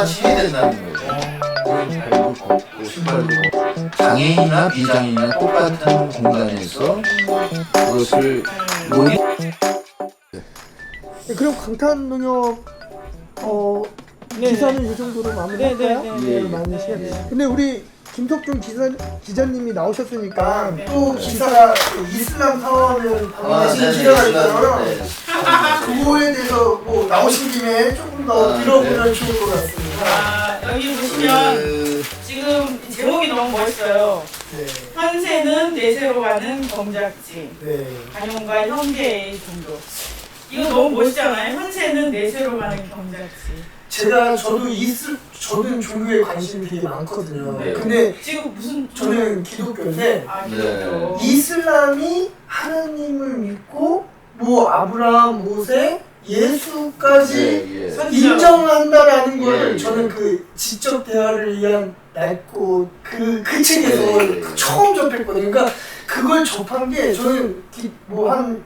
똑같이 해야 된다는 거죠. 신발도 장애인이나 비장애인이나 똑같은 공간에서 그것을 모니 네, 그럼 강탄 농협 어 네, 기사는 이 정도로 마무리할까요? 네, 네, 네. 네, 많은 시간. 네. 근데 우리 김석준 기자 기자님이 나오셨으니까 네. 또 기사가 그 이슬람 사원을 아, 방문하신 네, 기사가 네, 있잖아요. 네. 그거에 대해서 뭐 나오신 김에 조금 더 아, 들어보면 좋을 것 같습니다. 아, 여기 보시면 그, 지금 제목이 너무 멋있어요. 네, 현세는 내세로 가는 경작지. 네. 가정과 형제의 종교. 이거 너무 멋있잖아요. 현세는 내세로 가는 경작지. 제가 저도 이슬 저도 종교에 관심이 되게 많거든요. 네. 근데 지금 무슨 저는 기독교인데 아 네. 기독교. 이슬람이 하나님을 믿고 뭐 아브라함, 모세, 예수까지 예, 예. 인정한다라는 걸 예, 예. 저는 그 지적 대화를 위한 낡고 그, 그 책에서 예, 예. 처음 접했거든요. 그러니까 그걸 접한 게 저는 뭐 한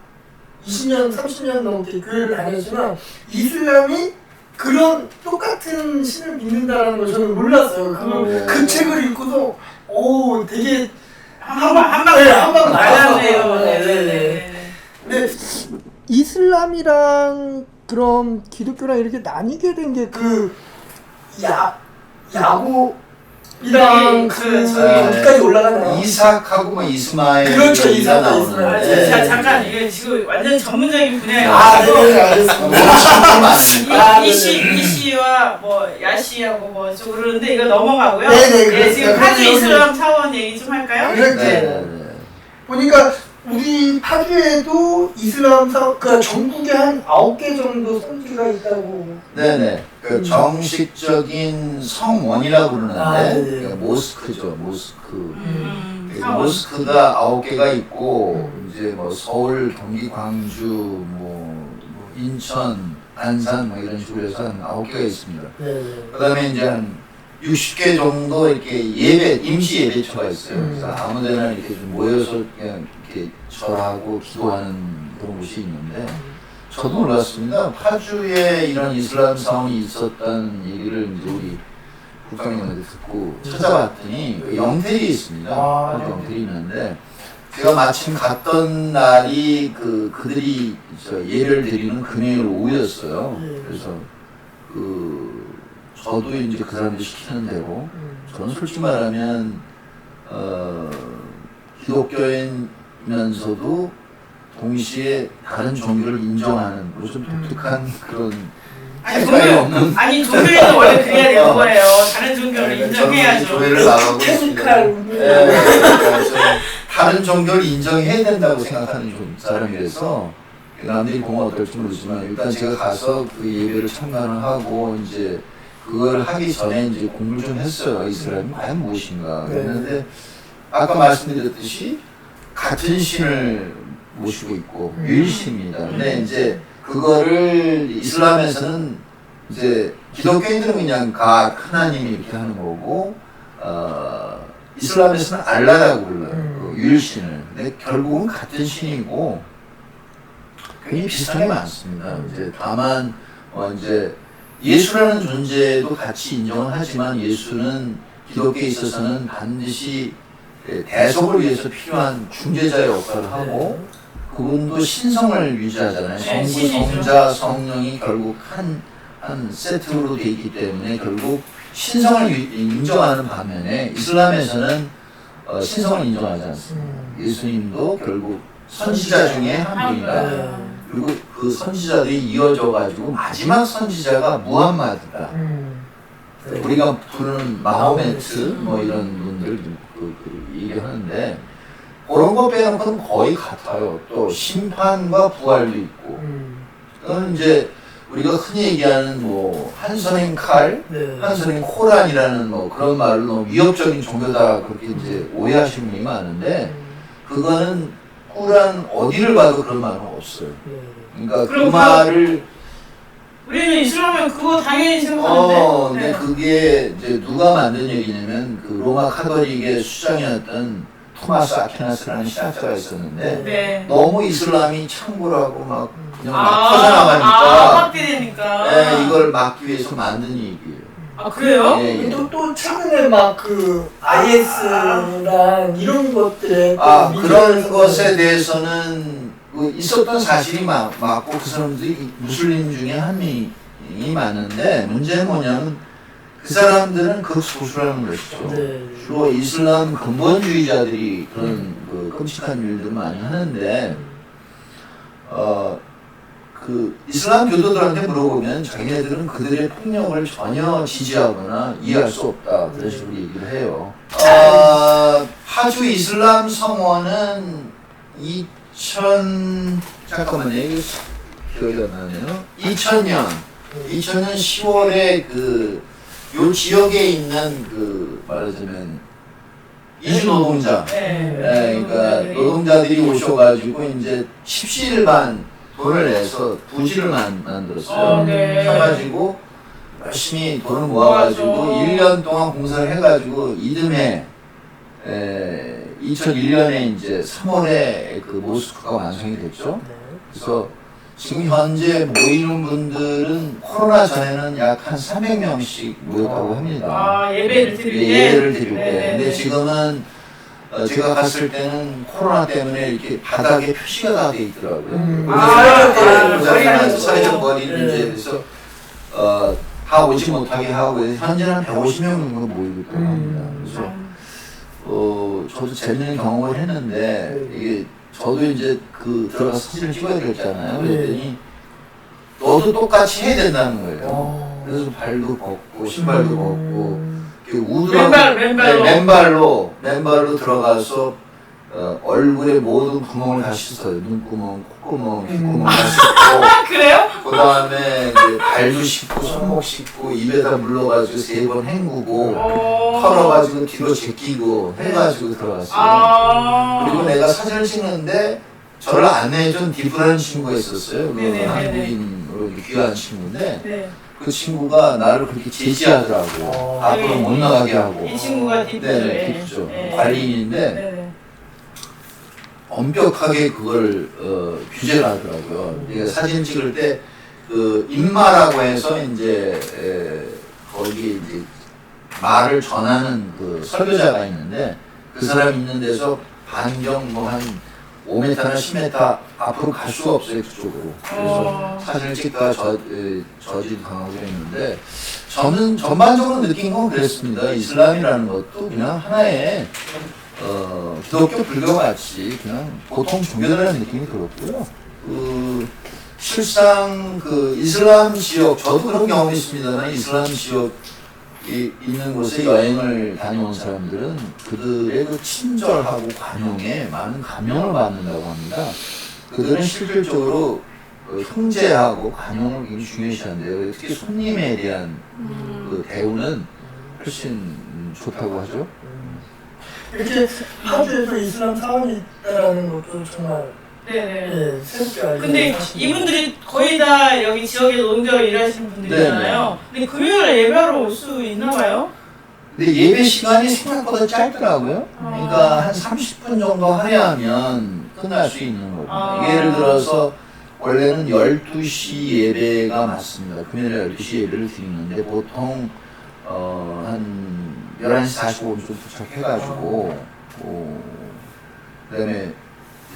20년, 30년 넘게 교회를 다녔지만 이슬람이 그런 똑같은 신을 믿는다라는 걸 저는 몰랐어요. 그, 네. 그 책을 읽고도 오 되게 한방 한방 네, 한방 맞았네요. 나왔어요. 네, 네, 네, 네. 네. 근데 이슬람이랑 그럼 기독교랑 이렇게 나뉘게 된 게그 야 야곱이랑 그 그렇죠. 거기까지 올라가나요? 이삭하고 뭐 이스마엘 그렇죠, 이삭과 나오는데 아, 이스마엘. 자, 잠깐 이게 지금 완전 전문적인 분야예요. 아, 네, 알겠습니다. 참 많습니다. 아, 이, 네, 이씨, 네. 이씨와 뭐 야씨하고 뭐저 그러는데 이거 넘어가고요. 네, 네, 예, 그렇습니다. 지금 카드 이슬람 차원 얘기 좀 할까요? 그렇죠. 네, 네, 네. 보니까 우리 파주에도 이슬람 사, 그 전국에 한 아홉 개 정도 성지가 있다고. 네네. 그 음. 정식적인 성원이라고 그러는데 아, 네네. 그러니까 모스크죠, 모스크. 음, 그 차원. 모스크가 아홉 개가 있고 음. 이제 뭐 서울, 경기, 광주, 뭐, 뭐 인천, 안산 뭐 이런 식으로 해서 한 아홉 개가 있습니다. 네. 그다음에 이제 한 60개 정도 이렇게 예배 임시 예배처가 있어요. 음. 그래서 아무데나 이렇게 좀 모여서 그냥 이렇게 절하고 기도하는 그런 곳이 있는데 저도 몰랐습니다. 파주에 이런 이슬람 사원이 있었다는 얘기를 이제 우리 국장님한테 듣고 찾아봤더니 그 영태리에 있습니다. 아, 파주 네. 영태리 있는데 제가 마침 갔던 날이 그 그들이 저 예를 드리는 금요일 오후였어요. 네. 그래서 그 저도 이제 그 사람들이 시키는 대로 음. 저는 솔직히 말하면 어, 기독교인 면서도 동시에 다른 종교를 인정하는 뭐 좀 독특한 그런 아니 종교 없는 아니 종교에는 원래 그래야 되는 거예요. 다른 종교를 저는 인정해야죠. 교회를 나가고 있습니다. 케미칼. 예, 그러니까 저 다른 종교를 인정해야 된다고 생각하는 좀 사람이라서 남들이 보면 어떨지 모르지만 일단 제가 가서 그 예배를 참관을 하고 이제 그걸 하기 전에 이제 공부를 좀 했어요. 이스라엘이 과연 무엇인가 네. 그랬는데 아까 말씀드렸듯이 같은 신을 모시고 있고 음. 유일신입니다. 근데 이제 그거를 이슬람에서는 이제 기독교인들은 그냥 가 하나님이 이렇게 하는 거고 어, 이슬람에서는 알라라고 불러요. 음. 그 유일신을. 근데 결국은 같은 신이고 굉장히 비슷한 게 많습니다. 이제 다만 어, 이제 예수라는 존재도 같이 인정을 하지만 예수는 기독교에 있어서는 반드시 예, 대속을 위해서 필요한 중재자의 역할을 하고 그분도 신성을 유지하잖아요. 네, 성부, 신이죠. 성자, 성령이 결국 한, 한 세트로 돼 있기 때문에 결국 신성을 유- 인정하는 반면에 이슬람에서는 어, 신성을 인정하지 않습니다. 음. 예수님도 결국 선지자 중에 한 분이다. 네. 그리고 그 선지자들이 이어져 가지고 마지막 선지자가 무함마드다. 음. 네. 우리가 부르는 마호메트 뭐 이런 분들 그, 그 얘기하는데 그런 거 빼놓고는 거의 같아요. 또 심판과 부활도 있고. 음. 그건 이제 우리가 흔히 얘기하는 뭐 한선행 칼, 네. 한선행 코란이라는 뭐 그런 말을 너무 위협적인 종교다 그렇게 이제 오해하시는 분이 많은데 그거는 꾸란 어디를 봐도 그런 말은 없어요. 네. 그러니까 그 그- 말을 우리는 이슬람은 그거 당연히 생각하는데. 어, 근데 네. 그게 이제 누가 만든 얘기냐면 그 로마 카톨릭의 수장이었던 토마스 아퀴나스라는 신학자가 있었는데 네. 너무 이슬람이 창고라고 막 그냥 막 아, 퍼져나가니까 확대되니까. 네, 이걸 막기 위해서 만든 얘기예요. 아, 아 그래요? 예, 예. 또, 또 최근에 막 그 IS랑 이런 것들에 아또 그런 것에 대해서는 그 있었던 사실이 마- 맞고 그 사람들이 무슬림 중에 한 명이 많은데 문제는 뭐냐면 그 사람들은 그 소수라는 것이죠. 네. 주로 이슬람 근본주의자들이 그런 그 끔찍한 일들을 많이 하는데 어. 그 이슬람 교도들한테 물어보면 자기네들은 그들의 폭력을 전혀 지지하거나 이해할 수 없다 그런 식으로 얘기를 해요. 어, 파주 이슬람 성원은 2000 잠깐만요 이거 기억이 안 나네요. 2000년 2000년 10월에 그 요 지역에 있는 그 말하자면 이주 노동자 네. 네, 그러니까 노동자들이 오셔가지고 이제 십시일반 돈을 내서 부지를 만, 만들었어요. 어, 네. 해가지고 열심히 돈을 모아가지고 모아서. 1년 동안 공사를 해가지고 이듬해 에, 2001년에 이제 3월에 그 모스크가 완성이 됐죠. 네. 그래서 지금 현재 모이는 분들은 코로나 전에는 약 한 300명씩 모였다고 합니다. 아 예배를 드릴 때. 예, 예를 드릴 때. 네, 네, 근데 네. 지금은 어, 제가 갔을 때는 코로나 때문에 이렇게 바닥에 표시가 다돼 있더라고요. 음. 아, 사회적 아, 거리, 거리는 사회적 거. 사회적 거리 네. 문제에 대해서 어, 다 오지 못하게 하고 현재는 한 150명 정도 모이고 있다고 합니다. 음. 그래서 어, 저도 재밌는 경험을 했는데 이게 저도 이제 그 들어가서 사진을 찍어야 됐잖아요. 네. 그랬더니 너도 똑같이 해야 된다는 거예요. 어. 그래서 발도 걷고 신발도 걷고 음. 그 우드하고 맨발, 맨발로. 네, 맨발로 맨발로 들어가서 어, 얼굴에 모든 구멍을 다 씻어요. 눈구멍, 콧구멍, 귓구멍 다 씻고 아 그래요? 그 다음에 발도 씻고 손목 씻고 입에다 물러가지고 세 번 헹구고 어. 털어가지고 뒤로 제끼고 해가지고 들어갔어요. 아. 그리고 내가 사진을 찍는데 저를 안내해준 디프라는 친구가 있었어요. 그 네네네네. 한국인으로 귀한 친구인데 네. 그 친구가 나를 그렇게 제지하더라고. 어. 앞으로 네. 못 나가게 하고. 이 친구가. 네네, 예. 디프죠. 네. 관리인인데 네네. 엄격하게 그걸 어, 규제를 하더라고요. 이게 사진 찍을 때 그 인마라고 해서 이제 에, 거기 이제 말을 전하는 그 설교자가 있는데 그 사람 있는 데서 반경 뭐한 5m나 10m 앞으로 갈 수가 없어요 그쪽으로. 그래서 어. 사진을 찍다가 저, 에, 저지도 당하고 그랬는데 저는 전반적으로 느낀 건 그랬습니다. 이슬람이라는 것도 그냥 하나의 어, 기독교 불교 같이 그냥 보통 종교라는 느낌이 들었고요. 그 실상 그 이슬람 지역 저도 그런 경험이 있습니다만 이슬람 지역 이 있는 곳에 여행을 다녀온 사람들은 그들의 그 친절하고 관용에 많은 감명을 받는다고 합니다. 그들은 실질적으로 어, 형제하고 관용을 굉장히 중요시한대요. 특히 손님에 대한 그 대우는 훨씬 음, 좋다고 하죠. 이렇게 파주에서 이슬람 사원이 있다라는 것도 정말 네네. 예, 새롭게 알게 근데. 이분들이 거의 다 여기 지역에 노동자로 일하시는 분들이잖아요. 근데 금요일에 예배하러 올 수 있나 봐요? 근데 예배 시간이 생각보다 짧더라고요. 그러니까 한 30분 정도 하려면 끝날 수 있는 거고. 아. 예를 들어서 원래는 12시 예배가 맞습니다. 금요일에 12시 예배를 드리는데 보통 어, 한 11시 45분쯤 도착해가지고 어, 그다음에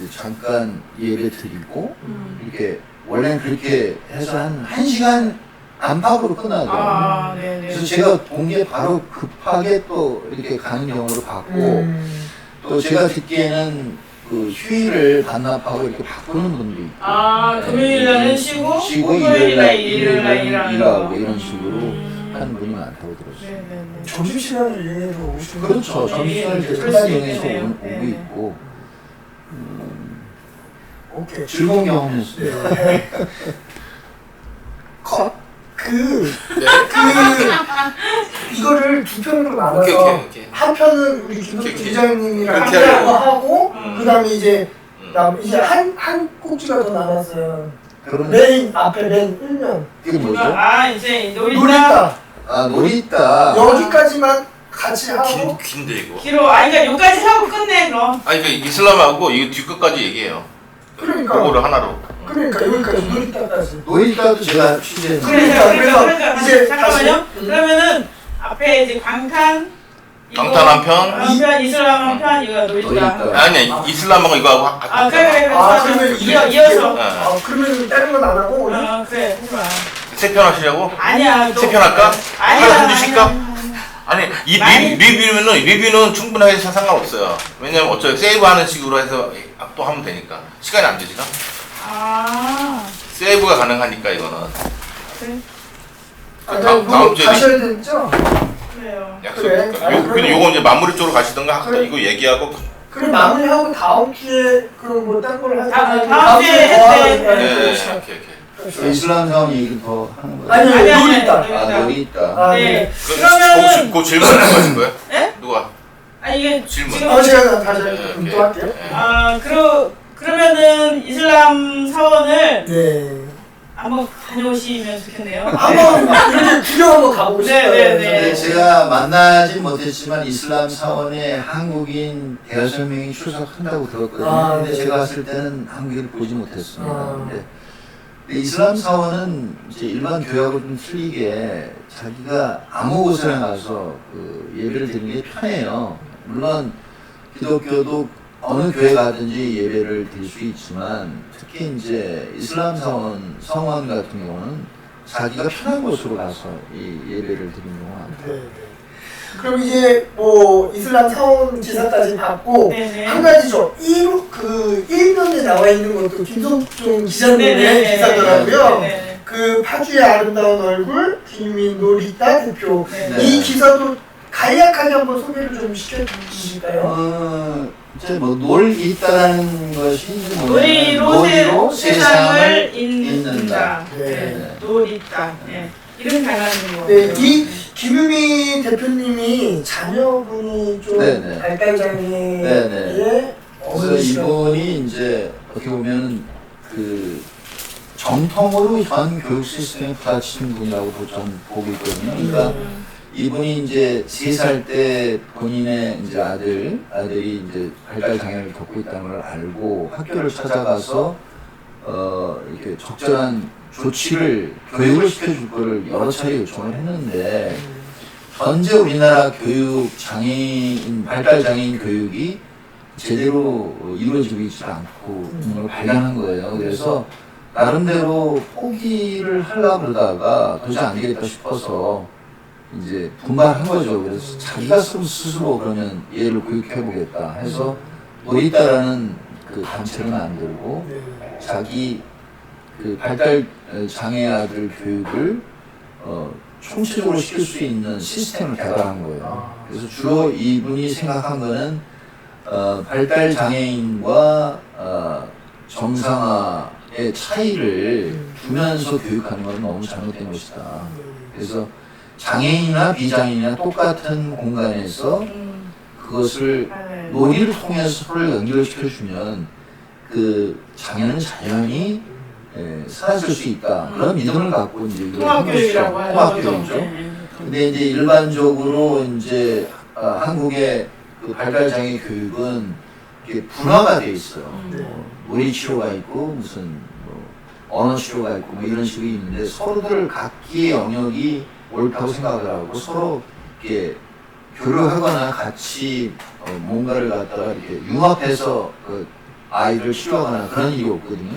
이제 잠깐 예배 드리고 이렇게 원래는 그렇게 해서 한 1시간 안팎으로 끝나더라고요. 아, 네네. 그래서 제가 본게 바로 급하게 또 이렇게 가는 경우를 봤고 음. 또 제가 듣기에는 그 휴일을 반납하고 이렇게 바꾸는 분도 있고 아, 금요일 날은 쉬고, 쉬고 토요일 날, 일요일 날 일요일 날 일하는 일하고 거. 이런 식으로 음. 하는 분이 많다고 들었어요. 네네네. 점심시간을 이용해서 오시는 그렇죠. 거죠. 점심시간을 이제 그럴 수 상당히 있겠네요. 오고 네. 있고 오케이. 즐거운 경험이었어요. 네. 컷. 그, 네. 그, 이거를 두 편으로 나눠서 오케이, 오케이, 오케이. 한 편은 우리 오케이. 기자님이랑 그렇게 함께 하려고. 하고, 음. 그 다음에 이제, 음. 남 이제 한, 한 꼭지가 더 남았어요. 그런 메인, 앞에 맨 1면. 그게 뭐죠? 아, 이제 놀이다. 놀이다. 아 놀이다. 여기까지만 같이 하고, 긴, 긴데 이거. 길어. 아, 그러니까 여기까지 하고 끝내, 그럼. 아니 그 이슬람하고 이거 뒤끝까지 얘기해요. 그러니까. 그거를 하나로. 그러니까 여기까지 놀이다까지. 놀이다도 제가 취재했는데 그러니까, 그래서 그러니까, 그러니까, 이제 잠깐만요. 다시- 그러면은 앞에 이제 광탄 이거 방탄 한 편? 한편 이슬람 한편 이거 노이다. 노이다. 아니 이슬람하고 이거 하고 하- 아 그래 그래 그래. 아 그러면 이어 이어서. 네. 아 그러면 다른 건 안 하고 아 그래 해봐. 세편 하시려고? 아니야. 또- 세편 할까? 아니야. 하나 해주실까? 아니야. 아니 이 많이- 리, 리뷰면은 리뷰는 충분하게 해서 상관없어요. 왜냐면 어차피 세이브하는 식으로 해서 또 하면 되니까 시간이 안 되지나? 아 세이브가 가능하니까 이거는 그래 아, 다음- 뭐 다음 주에 가셔야 되죠? 그래요. 약속이니까. 그래. 요, 근데 요거 이제 마무리 쪽으로 가시던가 그래. 이거 얘기하고 그럼 마무리하고 다음 주에 그뭐딴걸 하자. 다- 다음 주에 뭐 해, 하는 거야? 네, 네, 그렇죠. 오케이 오케이. 이슬람 사원 얘기 더 하는 거예요. 아니 아니, 아니, 놀이 있다. 아니, 아, 여기 있다. 아, 네. 네. 그, 그러면은 그 질문 누가 하실 거예요? 예? 누가? 아니 이게 질문. 지금 어 제가 다시 네, 좀 오케이. 또 할게요. 네. 아 그러 그러면은 이슬람 사원을 네. 한번 다녀오시면 좋겠네요. 한번 이렇게 구경 한번 가보고 네, 싶어요. 네, 네. 네, 제가 만나지 못했지만 이슬람 사원에 한국인 대여섯 명이 출석한다고 들었거든요. 아, 근데 네. 제가 갔을 때는 한국인을 보지 못했습니다. 아. 근데 이슬람 사원은 이제 일반 교회하고 좀 틀리게 자기가 아무 곳에 가서 그 예배를 드리는 게 편해요. 물론 기독교도 어느 교회 가든지 예배를 드릴 수 있지만 특히 이제 이슬람 사원 성원 같은 경우는 자기가 편한 곳으로 가서 이 예배를 드리는 경우가 많아요. 네, 네. 그럼 이제 뭐 이슬람 사원 지사까지 받고 네네. 한 가지죠. 이그 1면에 나와 있는 것도 김성종 기자님의 네네네. 기사더라고요. 네네. 그 파주의 아름다운 얼굴 김민 놀이다 대표 네. 네. 이 기사도 간략하게 한번 소개를 좀 시켜주실까요? 어, 이제 뭐 놀이 있다는 것이 놀이로 세- 놀이로 세상을 잇는다. 잇는다. 네. 네. 놀이다. 네. 이런 단어인 거. 네, 이 김유미 대표님이 자녀분이 좀 네, 네. 발달 장애의 네, 네. 그래서. 이분이 이제 어떻게 보면 그 정통으로 현 교육 시스템에 부딪힌 분이라고 저는 보고 있거든요. 그러니까 음. 이분이 이제 세 살 때 본인의 이제 아들 아들이 이제 발달 장애를 겪고 있다는 걸 알고 학교를 찾아가서 어 이렇게 적절한 조치를 교육을 시켜줄 거를 여러 차례 요청을 했는데 현재 우리나라 교육 장애인 발달 장애인 교육이 제대로 이루어지고 있지 않고 있는 걸 발견한 거예요. 그래서 나름대로 포기를 하려고 그러다가 도저히 안 되겠다 싶어서 이제 분발한 거죠. 그래서 자기가 스- 스스로 그러면 얘를 교육해 보겠다 해서 놀이따라는 그 단체를 만들고 네. 자기 그 발달 장애 아들 교육을 어, 총체적으로 시킬 수 있는 시스템을 개발한 거예요. 그래서 주로 이분이 생각한 거는 어, 발달 장애인과 어, 정상화의 차이를 두면서 교육하는 것은 너무 잘못된 것이다. 그래서 장애인이나 비장애인이나 똑같은 공간에서 음. 그것을 아, 네. 놀이를 통해서 서로를 연결시켜주면 그 장애는 자연히 예, 사라질 수 있다. 그런 믿음을 갖고 이제 통합교육이라고. 하죠. 근데 이제 일반적으로 이제 아, 한국의 그 발달장애 교육은 이렇게 분화가 돼 있어요. 네. 뭐 놀이 치료가 있고 무슨 뭐 언어 치료가 있고 뭐 이런 식이 있는데 서로들 각기의 영역이 옳다고 생각을 하고 서로 이렇게 교류하거나 같이 어, 뭔가를 갖다가 이렇게 융합해서 그 아이를 치료하거나 그런 일이 없거든요.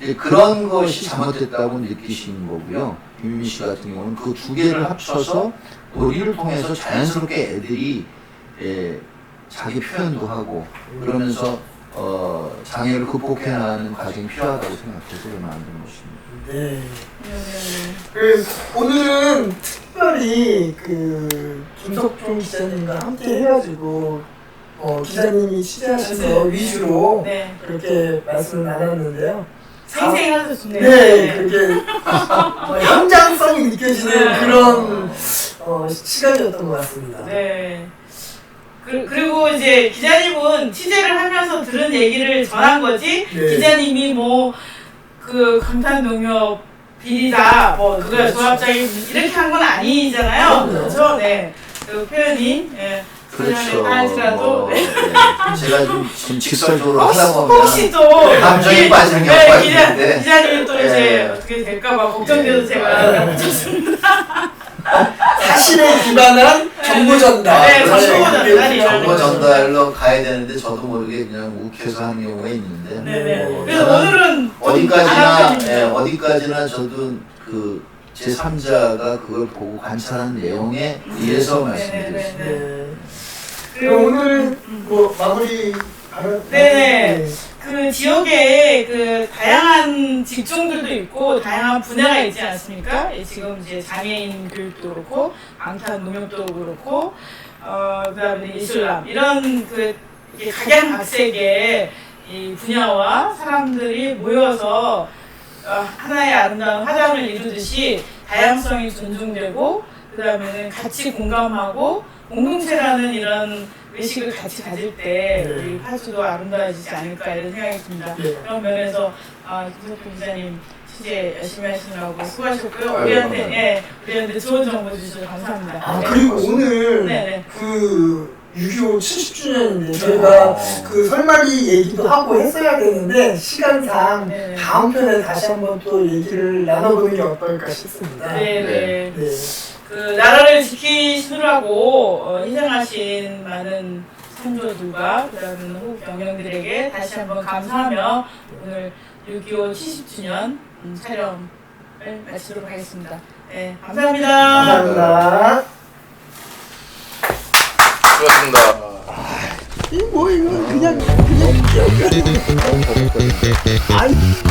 이제 그런 것이 잘못됐다고 느끼시는 거고요. 김유미 씨 같은 경우는 그 두 개를 합쳐서 놀이를 통해서 자연스럽게 애들이 예, 자기 표현도 하고 그러면서 어, 장애를 극복해 나가는 과정이 필요하다고 생각해서 만든 것입니다. 네. 네, 네, 그 오늘은 특별히 그 김석종 기자님과 함께 해가지고 어, 기자님이 취재하셔서 위주로 네. 그렇게 말씀을 나눴는데요. 생생해서 좋네요. 네, 그게 어, 현장성이 느껴지는 네. 그런 어, 시간이었던 것 같습니다. 네. 그, 그리고 이제 기자님은 취재를 하면서 들은 얘기를 전한 거지 네. 기자님이 뭐 그 강탄농협 비리다 뭐 그거 그렇죠. 조합장이 이렇게 한 건 아니잖아요. 그렇죠? 네. 그 표현이 예. 그렇죠. 뭐, 네. 네. 제가 좀, 좀 직설적으로 혹시 또 감정이 기- 빠지는 네, 경우가 기자, 있는데. 기자님이 또 이제 예. 어떻게 될까봐 걱정돼서 예. 제가. 사실에 기반한 정보 전달. 네, 그렇죠. 정보 전달이요. 정보 전달로 가야 되는데 저도 모르게 그냥 욱해서 한 경우가 있는데 네네. 뭐 그래서 오늘은 좀 어디까지나 예, 어디까지나 저도 그 제3자가 그걸 보고 관찰한 내용에 의해서 말씀드리겠습니다. 네네네. 네. 그리고 오늘 뭐 마무리 바로 네네. 그 지역에 그 다양한 직종들도 있고 다양한 분야가 있지 않습니까? 예, 지금 이제 장애인 교육도 그렇고 방탄 농협도 그렇고 어 그다음에 이슬람 이런 그 이게 각양각색의 이 분야와 사람들이 모여서 어, 하나의 아름다운 화장을 이루듯이 다양성이 존중되고 그다음에는 같이 공감하고 공동체라는 이런 의식을 같이 가질 때 네. 우리 파수도 아름다워지지 않을까 이런 생각이 듭니다. 네. 그런 면에서 아, 김석호 기자님 취재 열심히 하시느라고 수고하셨고요. 아유, 우리한테 감사합니다. 예, 우리한테 좋은 정보 주셔서 감사합니다. 아 네. 그리고 오늘 네네. 그 6.25 70주년인데 저희가 그 설마리 얘기도 하고 했어야 되는데 시간상 네네. 다음 편에 다시 한번 또 얘기를 나눠보는 게 어떨까 싶습니다. 네, 네. 네. 그 나라를 지키시느라고 어, 희생하신 많은 성도들과 그다음에 호국 병영들에게 다시 한번 감사하며 오늘 6.25 70주년 음, 촬영을 마치도록 하겠습니다. 네, 감사합니다. 감사합니다. 수고하셨습니다. 이뭐 이거 그냥 그냥 아이